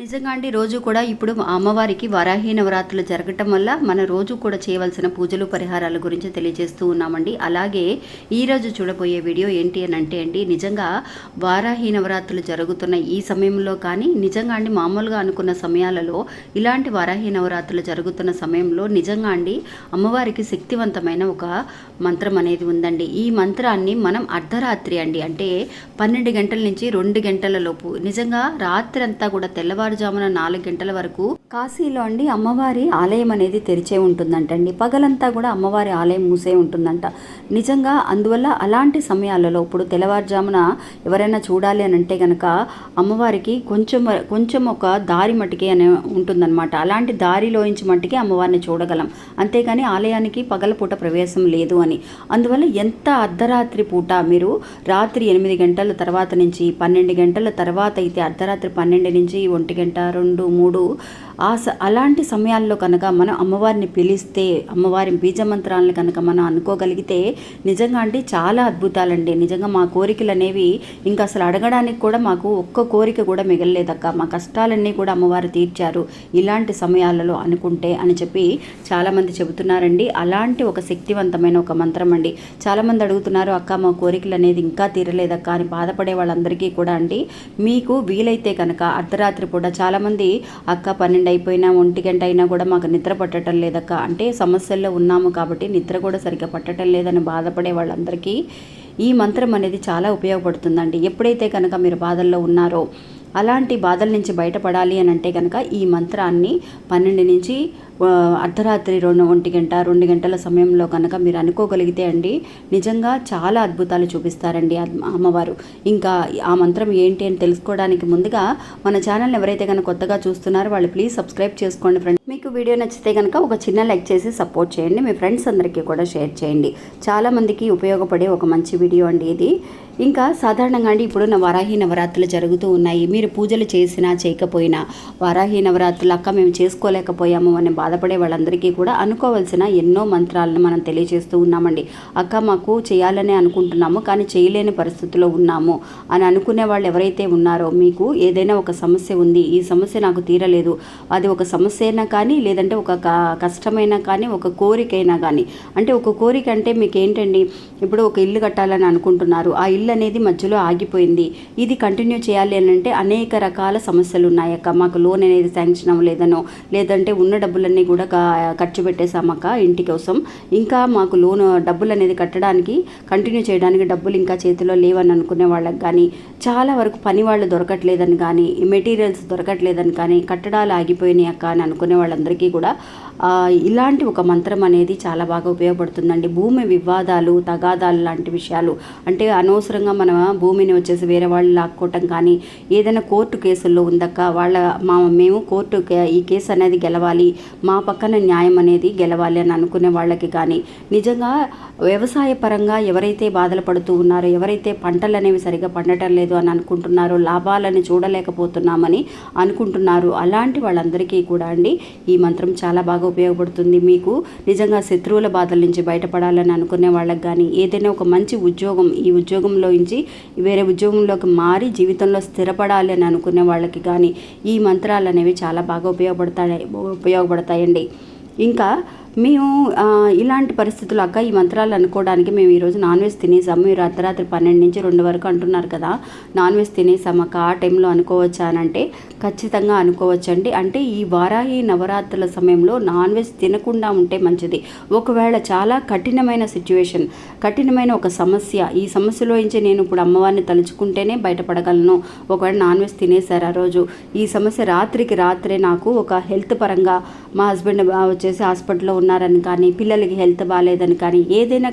నిజంగా అండి రోజు కూడా ఇప్పుడు అమ్మవారికి వరాహి నవరాత్రులు జరగటం వల్ల మన రోజు కూడా చేయవలసిన పూజలు పరిహారాల గురించి తెలియజేస్తూ ఉన్నామండి. అలాగే ఈ రోజు చూడబోయే వీడియో ఏంటి అని అంటే అండి నిజంగా వారాహి నవరాత్రులు జరుగుతున్న ఈ సమయంలో కానీ నిజంగా అండి మామూలుగా అనుకున్న సమయాలలో ఇలాంటి వారాహి నవరాత్రులు జరుగుతున్న సమయంలో నిజంగా అండి అమ్మవారికి శక్తివంతమైన ఒక మంత్రం అనేది ఉందండి. ఈ మంత్రాన్ని మనం అర్ధరాత్రి అండి అంటే పన్నెండు గంటల నుంచి రెండు గంటల లోపు నిజంగా రాత్రి అంతా కూడా తెల్లవారుజామున నాలుగు గంటల వరకు కాశీలో అండి అమ్మవారి ఆలయం అనేది తెరిచే ఉంటుందంటండి. పగలంతా కూడా అమ్మవారి ఆలయం మూసే ఉంటుందంట. నిజంగా అందువల్ల అలాంటి సమయాలలో ఇప్పుడు తెల్లవారుజామున ఎవరైనా చూడాలి అని అంటే కనుక అమ్మవారికి కొంచెం కొంచెం ఒక దారి మట్టికి అని ఉంటుందన్నమాట. అలాంటి దారిలోంచి మట్టికి అమ్మవారిని చూడగలం. అంతేగాని ఆలయానికి పగలపూట ప్రవేశం లేదు అని. అందువల్ల ఎంత అర్ధరాత్రి పూట మీరు రాత్రి ఎనిమిది గంటల తర్వాత నుంచి పన్నెండు గంటల తర్వాత అయితే అర్ధరాత్రి పన్నెండు నుంచి ఒంటి గంట రెండు మూడు ఆ స అలాంటి సమయాల్లో కనుక మనం అమ్మవారిని పిలిస్తే అమ్మవారి బీజమంత్రాలను కనుక మనం అనుకోగలిగితే నిజంగా అంటే చాలా అద్భుతాలండి. నిజంగా మా కోరికలు అనేవి ఇంకా అసలు అడగడానికి కూడా మాకు ఒక్క కోరిక కూడా మిగలలేదక్క. మా కష్టాలన్నీ కూడా అమ్మవారు తీర్చారు ఇలాంటి సమయాలలో అనుకుంటే అని చెప్పి చాలామంది చెబుతున్నారండి. అలాంటి ఒక శక్తివంతమైన ఒక మంత్రం అండి. చాలామంది అడుగుతున్నారు అక్క మా కోరికలు అనేది ఇంకా తీరలేదక్క అని బాధపడే వాళ్ళందరికీ కూడా అండి. మీకు వీలైతే కనుక అర్ధరాత్రి పూట చాలామంది అక్క పన్నెండు అయిపోయినా ఒంటి గంట అయినా కూడా మాకు నిద్ర పట్టడం లేదక్క. అంటే సమస్యల్లో ఉన్నాము కాబట్టి నిద్ర కూడా సరిగ్గా పట్టడం లేదని బాధపడే వాళ్ళందరికీ ఈ మంత్రం అనేది చాలా ఉపయోగపడుతుందండి. ఎప్పుడైతే కనుక మీరు బాధల్లో ఉన్నారో అలాంటి బాధల నుంచి బయటపడాలి అని అంటే కనుక ఈ మంత్రాన్ని పన్నెండు నుంచి అర్ధరాత్రి రెండు ఒంటి గంట రెండు గంటల సమయంలో కనుక మీరు అనుకోగలిగితే అండి నిజంగా చాలా అద్భుతాలు చూపిస్తారండి అమ్మవారు. ఇంకా ఆ మంత్రం ఏంటి అని తెలుసుకోవడానికి ముందుగా మన ఛానల్ని ఎవరైతే కనుక కొత్తగా చూస్తున్నారో వాళ్ళు ప్లీజ్ సబ్స్క్రైబ్ చేసుకోండి ఫ్రెండ్స్. మీకు వీడియో నచ్చితే కనుక ఒక చిన్న లైక్ చేసి సపోర్ట్ చేయండి మీ ఫ్రెండ్స్ అందరికీ కూడా షేర్ చేయండి. చాలామందికి ఉపయోగపడే ఒక మంచి వీడియో అండి ఇది. ఇంకా సాధారణంగా అండి ఇప్పుడు నా నవరాత్రులు జరుగుతూ ఉన్నాయి. మీరు పూజలు చేసినా చేయకపోయినా వారాహి నవరాత్రులు అక్క మేము చేసుకోలేకపోయాము అని బాధపడే వాళ్ళందరికీ కూడా అనుకోవాల్సిన ఎన్నో మంత్రాలను మనం తెలియజేస్తూ ఉన్నామండి. అక్క మాకు చేయాలని అనుకుంటున్నాము కానీ చేయలేని పరిస్థితిలో ఉన్నాము అని అనుకునే వాళ్ళు ఎవరైతే ఉన్నారో మీకు ఏదైనా ఒక సమస్య ఉంది ఈ సమస్య నాకు తీరలేదు అది ఒక సమస్య అయినా కానీ లేదంటే ఒక కష్టమైనా కానీ ఒక కోరికైనా కానీ అంటే ఒక కోరిక అంటే మీకు ఏంటండి ఇప్పుడు ఒక ఇల్లు కట్టాలని అనుకుంటున్నారు ఆ ఇల్లు అనేది మధ్యలో ఆగిపోయింది ఇది కంటిన్యూ చేయాలి అని అంటే అనేక రకాల సమస్యలు ఉన్నాయక్క మాకు లోన్ అనేది శాంక్షన్ అవ్వలేదనో లేదంటే ఉన్న డబ్బులన్నీ కూడా ఖర్చు పెట్టేశామక్క ఇంటి కోసం. ఇంకా మాకు లోన్ డబ్బులు అనేది కట్టడానికి కంటిన్యూ చేయడానికి డబ్బులు ఇంకా చేతిలో లేవని అనుకునే వాళ్ళకి కానీ చాలా వరకు పని వాళ్ళు దొరకట్లేదని కానీ మెటీరియల్స్ దొరకట్లేదని కానీ కట్టడాలు ఆగిపోయినాయి అక్క అని అనుకునే వాళ్ళందరికీ కూడా ఇలాంటి ఒక మంత్రం అనేది చాలా బాగా ఉపయోగపడుతుందండి. భూమి వివాదాలు తగాదాలు లాంటి విషయాలు. అంటే అనవసరంగా మనం భూమిని వచ్చేసి వేరే వాళ్ళు లాక్కోవటం కానీ ఏదైనా కోర్టు కేసుల్లో ఉందక్క వాళ్ళ మా మేము కోర్టు ఈ కేసు అనేది గెలవాలి మా పక్కన న్యాయం అనేది గెలవాలి అని అనుకునే వాళ్ళకి కానీ నిజంగా వ్యవసాయ పరంగా ఎవరైతే బాధలు పడుతూ ఉన్నారో ఎవరైతే పంటలు అనేవి సరిగా పండటం లేదు అని అనుకుంటున్నారో లాభాలని చూడలేకపోతున్నామని అనుకుంటున్నారు అలాంటి వాళ్ళందరికీ కూడా అండి ఈ మంత్రం చాలా బాగా ఉపయోగపడుతుంది. మీకు నిజంగా శత్రువుల బాధల నుంచి బయటపడాలని అనుకునే వాళ్ళకి కానీ ఏదైనా ఒక మంచి ఉద్యోగం ఈ ఉద్యోగంలో నుంచి వేరే ఉద్యోగంలోకి మారి జీవితంలో స్థిరపడాలి అని అనుకునే వాళ్ళకి కానీ ఈ మంత్రాలు అనేవి చాలా బాగా ఉపయోగపడతాయి. ఉపయోగపడతాయండి ఇంకా మేము ఇలాంటి పరిస్థితులు అక్క ఈ మంత్రాలు అనుకోవడానికి మేము ఈరోజు నాన్ వెజ్ తినేసాము. మీరు అర్ధరాత్రి పన్నెండు నుంచి రెండు వరకు అంటున్నారు కదా. నాన్ వెజ్ తినేసాము అక్క. ఆ టైంలో అనుకోవచ్చా అని అంటే ఖచ్చితంగా అనుకోవచ్చండి. అంటే ఈ వారాహి నవరాత్రుల సమయంలో నాన్ వెజ్ తినకుండా ఉంటే మంచిది. ఒకవేళ చాలా కఠినమైన సిచ్యువేషన్ కఠినమైన ఒక సమస్య ఈ సమస్యలో నుంచి నేను ఇప్పుడు అమ్మవారిని తలుచుకుంటేనే బయటపడగలను. ఒకవేళ నాన్ వెజ్ తినేశారు ఆ రోజు. ఈ సమస్య రాత్రికి రాత్రే నాకు ఒక హెల్త్ పరంగా మా హస్బెండ్ వచ్చేసి హాస్పిటల్లో ఉన్నారని కానీ పిల్లలకి హెల్త్ బాగాలేదని కానీ ఏదైనా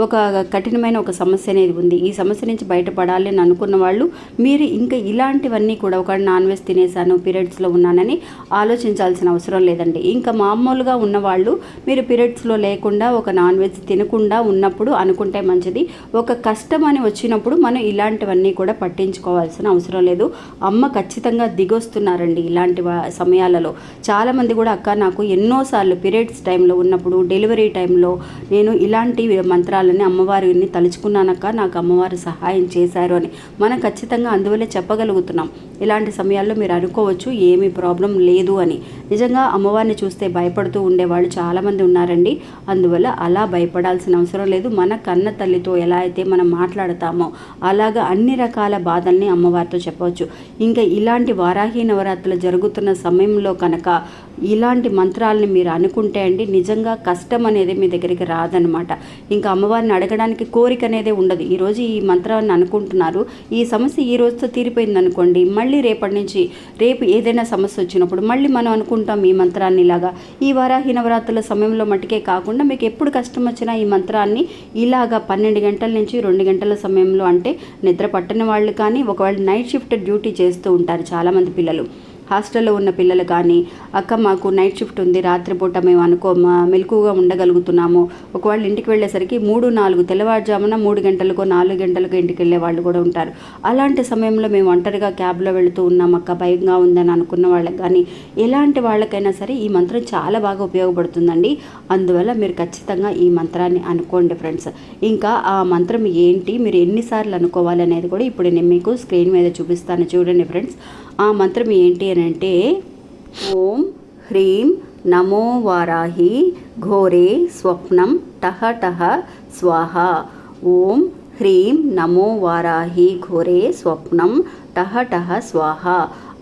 ఒక కఠినమైన ఒక సమస్య అనేది ఉంది. ఈ సమస్య నుంచి బయటపడాలి అని అనుకున్న వాళ్ళు మీరు ఇంకా ఇలాంటివన్నీ కూడా ఒక నాన్ వెజ్ తినేసాను పీరియడ్స్లో ఉన్నానని ఆలోచించాల్సిన అవసరం లేదండి. ఇంకా మామూలుగా ఉన్నవాళ్ళు మీరు పీరియడ్స్లో లేకుండా ఒక నాన్ వెజ్ తినకుండా ఉన్నప్పుడు అనుకుంటే మంచిది. ఒక కష్టం అని వచ్చినప్పుడు మనం ఇలాంటివన్నీ కూడా పట్టించుకోవాల్సిన అవసరం లేదు. అమ్మ ఖచ్చితంగా దిగొస్తున్నారండి ఇలాంటి సమయాలలో. చాలామంది కూడా అక్క నాకు ఎన్నోసార్లు పీరియడ్స్ టైంలో ఉన్నప్పుడు డెలివరీ టైంలో నేను ఇలాంటి మంత్రాలని అమ్మవారిని తలుచుకున్నానక్క నాకు అమ్మవారు సహాయం చేశారు అని మనం ఖచ్చితంగా అందువల్లే చెప్పగలుగుతున్నాం. ఇలాంటి సమయాల్లో మీరు అనుకోవచ్చు ఏమీ ప్రాబ్లం లేదు అని. నిజంగా అమ్మవారిని చూస్తే భయపడుతూ ఉండేవాళ్ళు చాలామంది ఉన్నారండి. అందువల్ల అలా భయపడాల్సిన అవసరం లేదు. మన కన్న తల్లితో ఎలా అయితే మనం మాట్లాడతామో అలాగా అన్ని రకాల బాధల్ని అమ్మవారితో చెప్పవచ్చు. ఇంకా ఇలాంటి వారాహి నవరాత్రులు జరుగుతున్న సమయంలో కనుక ఇలాంటి మంత్రాలని మీరు అనుకుంటే అండి నిజంగా కష్టం అనేది మీ దగ్గరికి రాదనమాట. ఇంకా అమ్మవారిని అడగడానికి కోరిక అనేది ఉండదు. ఈరోజు ఈ మంత్రాన్ని అనుకుంటున్నారు. ఈ సమస్య ఈ రోజుతో తీరిపోయింది అనుకోండి మళ్ళీ రేపటి నుంచి రేపు ఏదైనా సమస్య వచ్చినప్పుడు మళ్ళీ మనం అనుకుంటాం ఈ మంత్రాన్ని ఇలాగా. ఈ వారాహి నవరాత్రుల సమయంలో మటుకే కాకుండా మీకు ఎప్పుడు కష్టం వచ్చినా ఈ మంత్రాన్ని ఇలాగా పన్నెండు గంటల నుంచి రెండు గంటల సమయంలో అంటే నిద్ర పట్టని వాళ్ళు కానీ ఒకవేళ నైట్ షిఫ్ట్ డ్యూటీ చేస్తూ ఉంటారు చాలామంది పిల్లలు. హాస్టల్లో ఉన్న పిల్లలు కానీ అక్క మాకు నైట్ షిఫ్ట్ ఉంది రాత్రిపూట మేము అనుకో మెలకుగా ఉండగలుగుతున్నాము. ఒకవేళ ఇంటికి వెళ్ళేసరికి మూడు నాలుగు తెల్లవారుజామున మూడు గంటలకు నాలుగు గంటలకు ఇంటికి వెళ్ళే వాళ్ళు కూడా ఉంటారు. అలాంటి సమయంలో మేము ఒంటరిగా క్యాబ్లో వెళుతూ ఉన్నాం అక్క భయంగా ఉందని అనుకున్న వాళ్ళకి కానీ ఎలాంటి వాళ్ళకైనా సరే ఈ మంత్రం చాలా బాగా ఉపయోగపడుతుందండి. అందువల్ల మీరు ఖచ్చితంగా ఈ మంత్రాన్ని అనుకోండి ఫ్రెండ్స్. ఇంకా ఆ మంత్రం ఏంటి మీరు ఎన్నిసార్లు అనుకోవాలి అనేది కూడా ఇప్పుడు నేను మీకు స్క్రీన్ మీద చూపిస్తాను. చూడండి ఫ్రెండ్స్ ఆ మంత్రం ఏంటి అని అంటే ఓం హ్రీం నమో వారాహి ఘోరే స్వప్నం టహ టహ స్వాహ. ఓం హ్రీం నమో వారాహి ఘోరే స్వప్నం టహ టహ స్వాహ.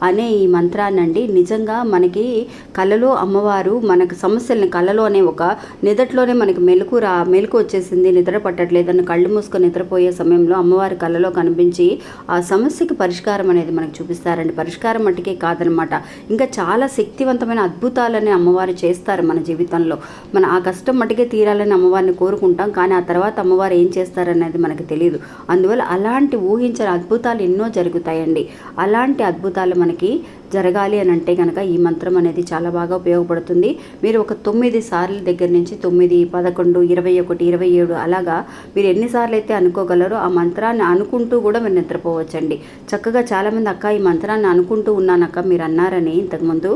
అనే ఈ మంత్రాన్నండి. నిజంగా మనకి కళలో అమ్మవారు మనకు సమస్యల్ని కళలోనే ఒక నిదట్లోనే మనకి మెలకు రా మెలకు వచ్చేసింది నిద్ర పట్టట్లేదని కళ్ళు మూసుకొని నిద్రపోయే సమయంలో అమ్మవారి కళలో కనిపించి ఆ సమస్యకి పరిష్కారం అనేది మనకు చూపిస్తారండి. పరిష్కారం మట్టుకే కాదనమాట. ఇంకా చాలా శక్తివంతమైన అద్భుతాలని అమ్మవారు చేస్తారు మన జీవితంలో. మన ఆ కష్టం మట్టుకే తీరాలని అమ్మవారిని కోరుకుంటాం. కానీ ఆ తర్వాత అమ్మవారు ఏం చేస్తారనేది మనకు తెలియదు అందువల్ల అలాంటి ఊహించని అద్భుతాలు ఎన్నో జరుగుతాయండి. అలాంటి అద్భుతాలు మన మనకి జరగాలి అని అంటే కనుక ఈ మంత్రం అనేది చాలా బాగా ఉపయోగపడుతుంది. మీరు ఒక తొమ్మిది సార్లు దగ్గర నుంచి తొమ్మిది పదకొండు ఇరవై ఒకటి ఇరవై ఏడు అలాగా మీరు ఎన్నిసార్లు అయితే అనుకోగలరో ఆ మంత్రాన్ని అనుకుంటూ కూడా మీరు నిద్రపోవచ్చండి. చక్కగా చాలామంది అక్క ఈ మంత్రాన్ని అనుకుంటూ ఉన్నానక్క మీరు అన్నారని ఇంతకుముందు.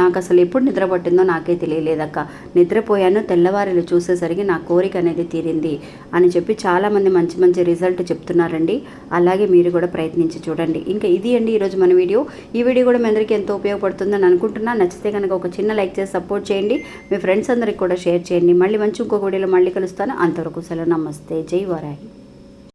నాకు అసలు ఎప్పుడు నిద్ర పట్టిందో నాకే తెలియలేదక్క. నిద్రపోయాను తెల్లవారులు చూసేసరికి నా కోరిక అనేది తీరింది అని చెప్పి చాలామంది మంచి మంచి రిజల్ట్ చెప్తున్నారండి. అలాగే మీరు కూడా ప్రయత్నించి చూడండి. ఇంకా ఇది అండి ఈరోజు మన వీడియో. ఈ వీడియో కూడా మీ అందరికీ ఎంతో ఉపయోగపడుతుందని అనుకుంటున్నా. నచ్చితే కనుక ఒక చిన్న లైక్ చేసి సపోర్ట్ చేయండి. మీ ఫ్రెండ్స్ అందరికి కూడా షేర్ చేయండి. మళ్ళీ మంచి ఇంకొక వీడియోలో మళ్ళీ కలుస్తాను. అంతవరకు సెలవు. నమస్తే. జై వరాహి